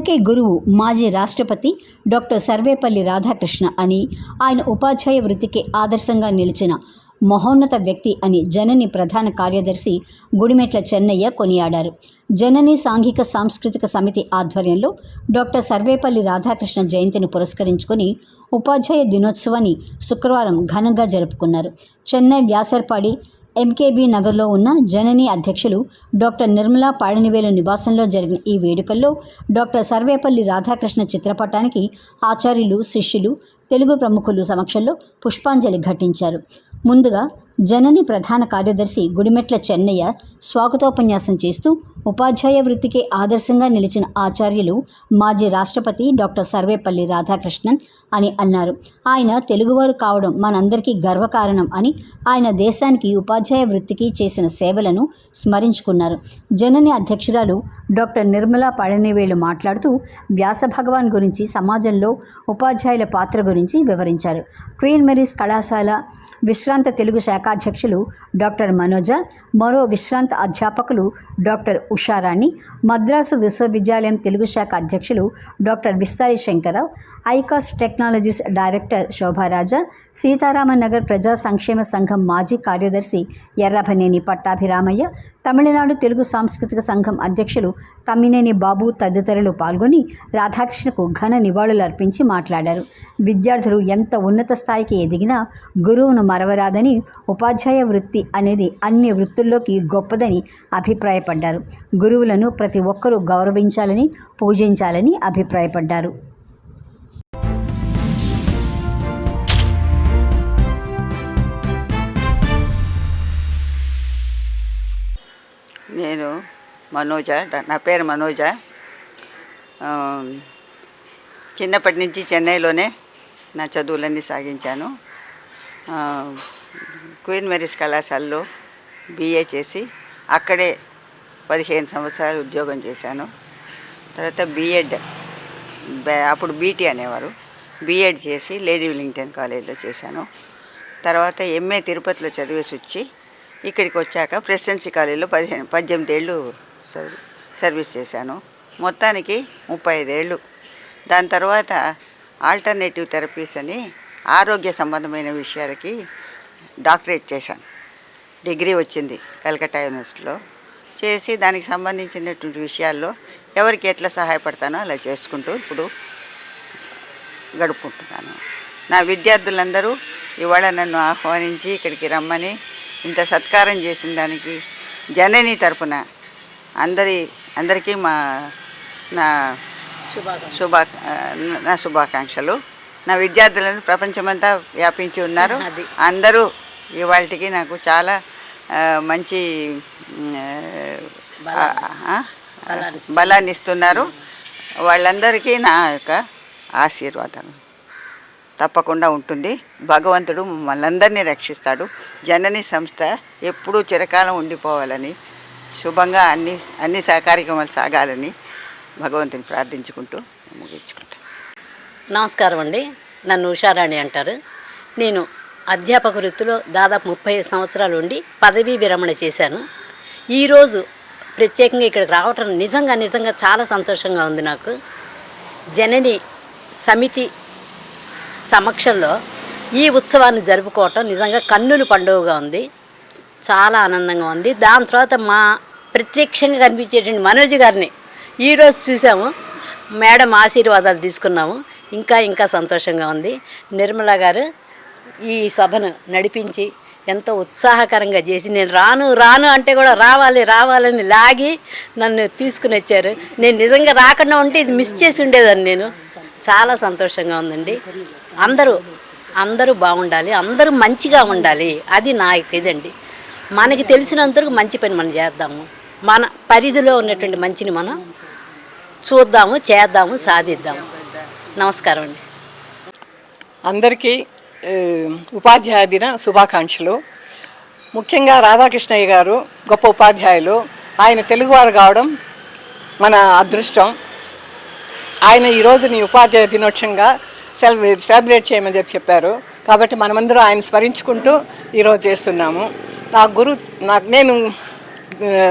గురువులకే గురువు మాజీ రాష్ట్రపతి డాక్టర్ సర్వేపల్లి రాధాకృష్ణ అని ఆయన ఉపాధ్యాయ వృత్తికి ఆదర్శంగా నిలిచిన మహోన్నత వ్యక్తి అని జనని ప్రధాన కార్యదర్శి గుడిమెట్ల చెన్నయ్య కొనియాడారు. జనని సాంఘిక సాంస్కృతిక సమితి ఆధ్వర్యంలో డాక్టర్ సర్వేపల్లి రాధాకృష్ణ జయంతిని పురస్కరించుకొని ఉపాధ్యాయ దినోత్సవాన్ని శుక్రవారం ఘనంగా జరుపుకున్నారు. చెన్నై వ్యాసర్పాడి ఎంకేబీ నగర్లో ఉన్న జనని అధ్యక్షులు డాక్టర్ నిర్మలా పాడనివేలు నివాసంలో జరిగిన ఈ వేడుకల్లో డాక్టర్ సర్వేపల్లి రాధాకృష్ణ చిత్రపటానికి ఆచార్యులు శిష్యులు తెలుగు ప్రముఖులు సమక్షంలో పుష్పాంజలి ఘటించారు. ముందుగా జనని ప్రధాన కార్యదర్శి గుడిమెట్ల చెన్నయ్య స్వాగతోపన్యాసం చేస్తూ ఉపాధ్యాయ వృత్తికి ఆదర్శంగా నిలిచిన ఆచార్యులు మాజీ రాష్ట్రపతి డాక్టర్ సర్వేపల్లి రాధాకృష్ణన్ అని అన్నారు. ఆయన తెలుగువారు కావడం మనందరికీ గర్వకారణం అని ఆయన దేశానికి ఉపాధ్యాయ వృత్తికి చేసిన సేవలను స్మరించుకున్నారు. జనని అధ్యక్షురాలు డాక్టర్ నిర్మలా పళనివేలు మాట్లాడుతూ వ్యాస భగవాన్ గురించి సమాజంలో ఉపాధ్యాయుల పాత్ర గురించి వివరించారు. క్వీన్ మెరీస్ కళాశాల విశ్రాంత తెలుగు శాఖ శాఖాధ్యక్షులు డాక్టర్ మనోజ మరో విశ్రాంత అధ్యాపకులు డాక్టర్ ఉషారాణి మద్రాసు విశ్వవిద్యాలయం తెలుగు శాఖ అధ్యక్షులు doctor Vistari Sankararao Aikas technologies director Shobharaja Sitaramanagar ప్రజా సంక్షేమ సంఘం మాజీ కార్యదర్శి ఎర్రభనేని పట్టాభిరామయ్య తమిళనాడు తెలుగు సాంస్కృతిక సంఘం అధ్యక్షులు తమ్మినేని బాబు తదితరులు పాల్గొని రాధాకృష్ణకు ఘన నివాళులు అర్పించి మాట్లాడారు. విద్యార్థులు ఎంత ఉన్నత స్థాయికి ఎదిగినా గురువును మరవరాదని ఉపాధ్యాయ వృత్తి అనేది అన్ని వృత్తుల్లోకి గొప్పదని అభిప్రాయపడ్డారు. గురువులను ప్రతి ఒక్కరూ గౌరవించాలని పూజించాలని అభిప్రాయపడ్డారు. నేను మనోజ నా పేరు మనోజ. చిన్నప్పటి నుంచి చెన్నైలోనే నా చదువులన్నీ సాగించాను. క్వీన్ మెరీస్ కళాశాలలో బీఏ చేసి అక్కడే పదిహేను సంవత్సరాలు ఉద్యోగం చేశాను. తర్వాత బీఎడ్ అప్పుడు బీటీ అనేవారు. బీఎడ్ చేసి లేడీ విలింగ్టన్ కాలేజీలో చేశాను. తర్వాత ఎంఏ తిరుపతిలో చదివేసి వచ్చి ఇక్కడికి వచ్చాక ప్రెసిడెన్సీ కాలేజీలో పదిహేను పద్దెనిమిది ఏళ్ళు సర్వీస్ చేశాను. మొత్తానికి ముప్పై ఐదేళ్ళు దాని తర్వాత ఆల్టర్నేటివ్ థెరపీస్ అని ఆరోగ్య సంబంధమైన విషయాలకి డాక్టరేట్ చేశాను. డిగ్రీ వచ్చింది కలకత్తా యూనివర్సిటీలో. చేసి దానికి సంబంధించినటువంటి విషయాల్లో ఎవరికి ఎట్లా సహాయపడతానో అలా చేసుకుంటూ ఇప్పుడు గడుపుకుంటున్నాను. నా విద్యార్థులందరూ ఇవాళ నన్ను ఆహ్వానించి ఇక్కడికి రమ్మని ఇంత సత్కారం చేసిన దానికి జనని తరపున అందరి అందరికీ మా నా శుభా నా శుభాకాంక్షలు. నా విద్యార్థులను ప్రపంచమంతా వ్యాపించి ఉన్నారు. అందరూ ఇవాళకి నాకు చాలా మంచి బలాన్ని. ఇస్తున్నారు. వాళ్ళందరికీ నా యొక్క ఆశీర్వాదాలు. తప్పకుండా ఉంటుంది. భగవంతుడు మనందరినీ రక్షిస్తాడు. జనని సంస్థ ఎప్పుడూ చిరకాలం ఉండిపోవాలని శుభంగా అన్ని అన్ని సహకార్యక్రమాలు సాగాలని భగవంతుని ప్రార్థించుకుంటూ ముగించుకుంటాను నమస్కారం అండి. నన్ను ఉషారాణి అంటారు. నేను అధ్యాపక వృత్తిలో దాదాపు ముప్పై సంవత్సరాలు ఉండి పదవీ విరమణ చేశాను. ఈరోజు ప్రత్యేకంగా ఇక్కడికి రావటం నిజంగా నిజంగా చాలా సంతోషంగా ఉంది నాకు. జనని సమితి సమక్షంలో ఈ ఉత్సవాన్ని జరుపుకోవటం నిజంగా కన్నుల పండుగగా ఉంది. చాలా ఆనందంగా ఉంది. దాని తర్వాత మా ప్రత్యక్షంగా కనిపించేటువంటి మనోజ్ గారిని ఈరోజు చూసాము. మేడం ఆశీర్వాదాలు తీసుకున్నాము. ఇంకా ఇంకా సంతోషంగా ఉంది. నిర్మల గారు ఈ సభను నడిపించి ఎంతో ఉత్సాహకరంగా చేసి నేను రాను రాను అంటే కూడా రావాలి రావాలని లాగి నన్ను తీసుకుని వచ్చారు నేను నిజంగా రాకుండా ఉంటే ఇది మిస్ చేసి ఉండేదాన్ని నేను. చాలా సంతోషంగా ఉందండి. అందరూ అందరూ బాగుండాలి అందరూ మంచిగా ఉండాలి. అది నా ఇదండి. మనకి తెలిసినంతవరకు మంచి పని మనం చేద్దాము. మన పరిధిలో ఉన్నటువంటి మంచిని మనం చూద్దాము చేద్దాము సాధిద్దాము. నమస్కారం అండి. అందరికీ ఉపాధ్యాయ దిన శుభాకాంక్షలు. ముఖ్యంగా రాధాకృష్ణయ్య గారు గొప్ప ఉపాధ్యాయులు. ఆయన తెలుగువారు కావడం మన అదృష్టం. ఆయన ఈరోజుని ఉపాధ్యాయ దినోత్సవంగా సెలబ్రేట్ సెలబ్రేట్ చేయమని చెప్పి చెప్పారు. కాబట్టి మనమందరం ఆయన స్మరించుకుంటూ ఈరోజు చేస్తున్నాము. నా గురు నాకు నేను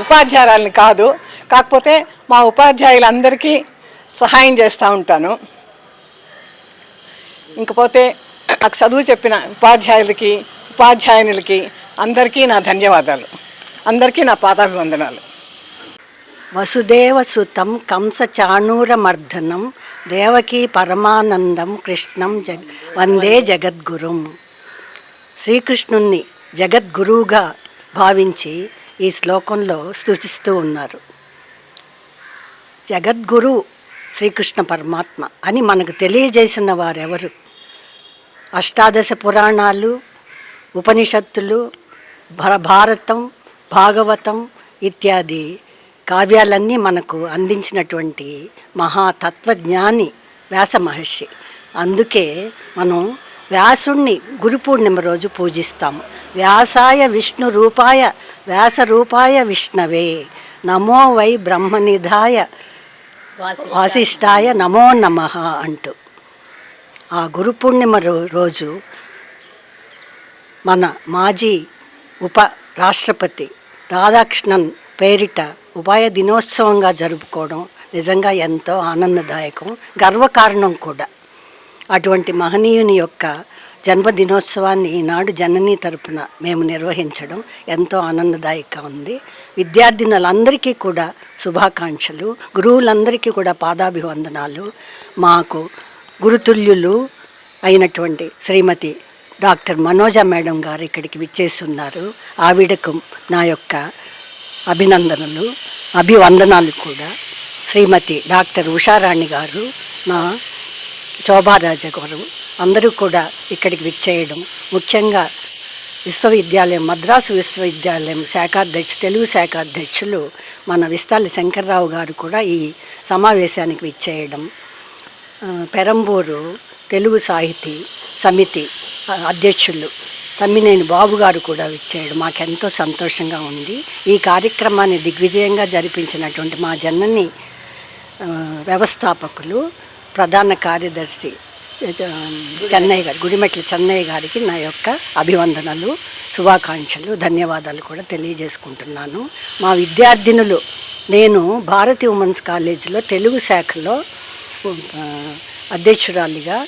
ఉపాధ్యాయులని కాదు. కాకపోతే మా ఉపాధ్యాయులందరికీ సహాయం చేస్తూ ఉంటాను. ఇంకపోతే నాకు చదువు చెప్పిన ఉపాధ్యాయులకి ఉపాధ్యాయునులకి అందరికీ నా ధన్యవాదాలు. అందరికీ నా పాదాభివందనాలు. చాణూర మర్దనం దేవకీ పరమానందం కృష్ణం జగ్ వందే జగద్గురుం. శ్రీకృష్ణుణ్ణి జగద్గురువుగా భావించి ఈ శ్లోకంలో స్థుతిస్తూ ఉన్నారు. జగద్గురు శ్రీకృష్ణ పరమాత్మ అని మనకు తెలియజేసిన వారెవరు? అష్టాదశ పురాణాలు ఉపనిషత్తులు భర భారతం భాగవతం ఇత్యాది కావ్యాలన్నీ మనకు అందించినటువంటి మహాతత్వజ్ఞాని వ్యాస మహర్షి. అందుకే మనం వ్యాసుణ్ణి గురు పూర్ణిమ రోజు పూజిస్తాము. వ్యాసాయ విష్ణు రూపాయ వ్యాస రూపాయ విష్ణవే నమో వై బ్రహ్మనిధాయ వాసిష్ఠాయ నమో నమ అంటూ. ఆ గురు పూర్ణిమ రో- రోజు మన మాజీ ఉప రాష్ట్రపతి రాధాకృష్ణన్ పేరిట ఉపాయ దినోత్సవంగా జరుపుకోవడం నిజంగా ఎంతో ఆనందదాయకం గర్వకారణం కూడా. అటువంటి మహనీయుని యొక్క జన్మదినోత్సవాన్ని ఈనాడు జననీ తరపున మేము నిర్వహించడం ఎంతో ఆనందదాయకంగా ఉంది. విద్యార్థినులందరికీ కూడా శుభాకాంక్షలు గురువులందరికీ కూడా పాదాభివందనాలు. మాకు గురుతుల్యులు అయినటువంటి శ్రీమతి డాక్టర్ మనోజ మేడం గారు ఇక్కడికి విచ్చేస్తున్నారు. ఆవిడకు నా యొక్క అభినందనలు అభివందనాలు కూడా. శ్రీమతి డాక్టర్ ఉషారాణి గారు నా శోభారాజ గారు అందరూ కూడా ఇక్కడికి విచ్చేయడం. ముఖ్యంగా విశ్వవిద్యాలయం మద్రాసు విశ్వవిద్యాలయం శాఖాధ్యక్షు తెలుగు శాఖాధ్యక్షులు మన విస్తాలి శంకర్రావు గారు కూడా ఈ సమావేశానికి విచ్చేయడం. పెరంబూరు తెలుగు సాహితీ సమితి అధ్యక్షులు. తమ్మినేని బాబు గారు కూడా ఇచ్చాడు మాకెంతో సంతోషంగా ఉంది. ఈ కార్యక్రమాన్ని దిగ్విజయంగా జరిపించినటువంటి మా జనని వ్యవస్థాపకులు ప్రధాన కార్యదర్శి చెన్నయ్య గారు గుడిమెట్ల చెన్నయ్య గారికి నా యొక్క అభివందనలు శుభాకాంక్షలు ధన్యవాదాలు కూడా తెలియజేసుకుంటున్నాను. మా విద్యార్థినులు నేను భారతి ఉమెన్స్ కాలేజీలో తెలుగు శాఖలో అధ్యక్షురాలిగా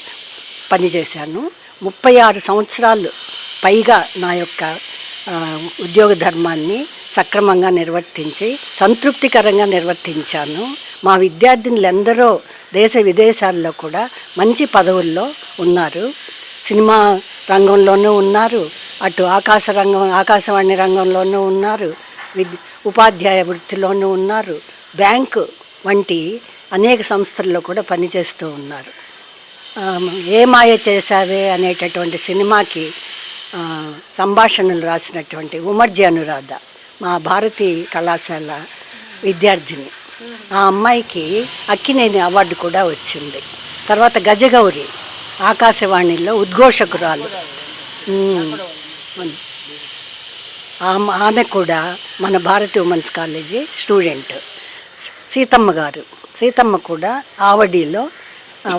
పనిచేశాను. ముప్పై ఆరు సంవత్సరాలు పైగా నా యొక్క ఉద్యోగ ధర్మాన్ని సక్రమంగా నిర్వర్తించి సంతృప్తికరంగా నిర్వర్తించాను. మా విద్యార్థినులందరూ దేశ విదేశాల్లో కూడా మంచి పదవుల్లో ఉన్నారు. సినిమా రంగంలోనూ ఉన్నారు. అటు ఆకాశ రంగం ఆకాశవాణి రంగంలోనూ ఉన్నారు. విద్ ఉపాధ్యాయ వృత్తిలోనూ ఉన్నారు. బ్యాంకు వంటి అనేక సంస్థల్లో కూడా పనిచేస్తూ ఉన్నారు. ఏ మాయ చేశావే అనేటటువంటి సినిమాకి సంభాషణలు రాసినటువంటి ఉమర్జీ అనురాధ మా భారతీ కళాశాల విద్యార్థిని. ఆ అమ్మాయికి అక్కినేని అవార్డు కూడా వచ్చింది. తర్వాత గజగౌరి ఆకాశవాణిలో ఉద్ఘోషకురాలు. ఆమె ఆమె కూడా మన Bharathi women's college student. Seethamma గారు. సీతమ్మ కూడా ఆవడిలో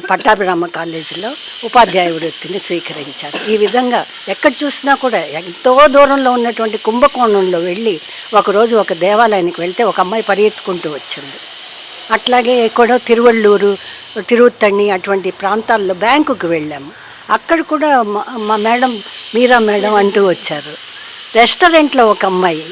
పట్టాభిరామ కాలేజీలో ఉపాధ్యాయ వృత్తిని స్వీకరించారు. ఈ విధంగా ఎక్కడ చూసినా కూడా ఎంతో దూరంలో ఉన్నటువంటి కుంభకోణంలో వెళ్ళి ఒకరోజు ఒక దేవాలయానికి వెళ్తే ఒక అమ్మాయి పరిగెత్తుకుంటూ వచ్చింది. అట్లాగే ఎక్కడో తిరువళ్ళూరు తిరుత్తణి అటువంటి ప్రాంతాల్లో బ్యాంకుకు వెళ్ళాము. అక్కడ కూడా మా మేడం మీరా మేడం అంటూ వచ్చారు. రెస్టారెంట్లో ఒక అమ్మాయి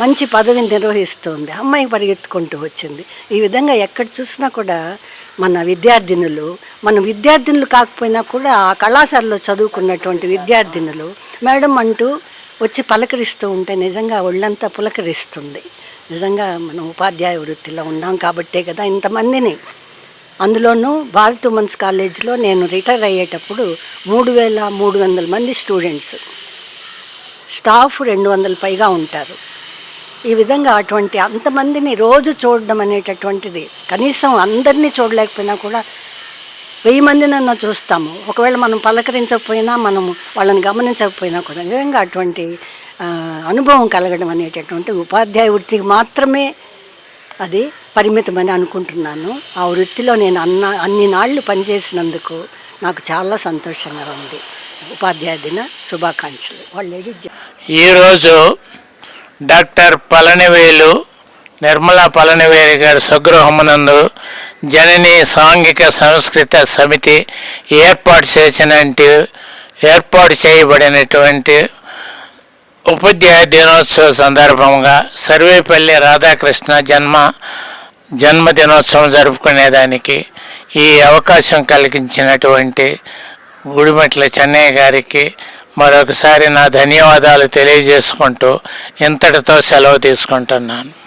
మంచి పదవిని నిర్వహిస్తుంది. అమ్మాయి పరిగెత్తుకుంటూ వచ్చింది. ఈ విధంగా ఎక్కడ చూసినా కూడా మన విద్యార్థినులు మన విద్యార్థినులు కాకపోయినా కూడా ఆ కళాశాలలో చదువుకున్నటువంటి విద్యార్థినులు మేడం అంటూ వచ్చి పలకరిస్తూ ఉంటే నిజంగా ఒళ్ళంతా పులకరిస్తుంది. నిజంగా మనం ఉపాధ్యాయ వృత్తిలో ఉన్నాం కాబట్టే కదా ఇంతమందిని. అందులోనూ భారత్ ఉమెన్స్ కాలేజీలో నేను రిటైర్ అయ్యేటప్పుడు మూడు వేల మూడు వందల మంది స్టూడెంట్స్. స్టాఫ్ రెండు వందల పైగా ఉంటారు. ఈ విధంగా అటువంటి అంతమందిని రోజు చూడడం అనేటటువంటిది కనీసం అందరినీ చూడలేకపోయినా కూడా వెయ్యి మందినన్నా చూస్తాము. ఒకవేళ మనం పలకరించకపోయినా మనము వాళ్ళని గమనించకపోయినా కూడా నిజంగా అటువంటి అనుభవం కలగడం అనేటటువంటి ఉపాధ్యాయ వృత్తికి మాత్రమే అది పరిమితమని అనుకుంటున్నాను. ఆ వృత్తిలో నేను అన్న అన్ని నాళ్ళు పనిచేసినందుకు నాకు చాలా సంతోషంగా ఉంది. ఉపాధ్యాయ దిన శుభాకాంక్షలు. వాళ్ళు ఈరోజు డాక్టర్ పళనివేలు నిర్మలా పళనివేలు గారి స్వగృహమునందు జనని సాంఘిక సంస్కృత సమితి ఏర్పాటు చేసినట్టు ఏర్పాటు చేయబడినటువంటి ఉపాధ్యాయ దినోత్సవ సందర్భంగా సర్వేపల్లి రాధాకృష్ణ జన్మ జన్మదినోత్సవం జరుపుకునేదానికి ఈ అవకాశం కలిగించినటువంటి గుడిమెట్ల చెన్నయ్య గారికి మరొకసారి నా ధన్యవాదాలు తెలియజేసుకుంటూ ఇంతటితో సెలవు తీసుకుంటున్నాను.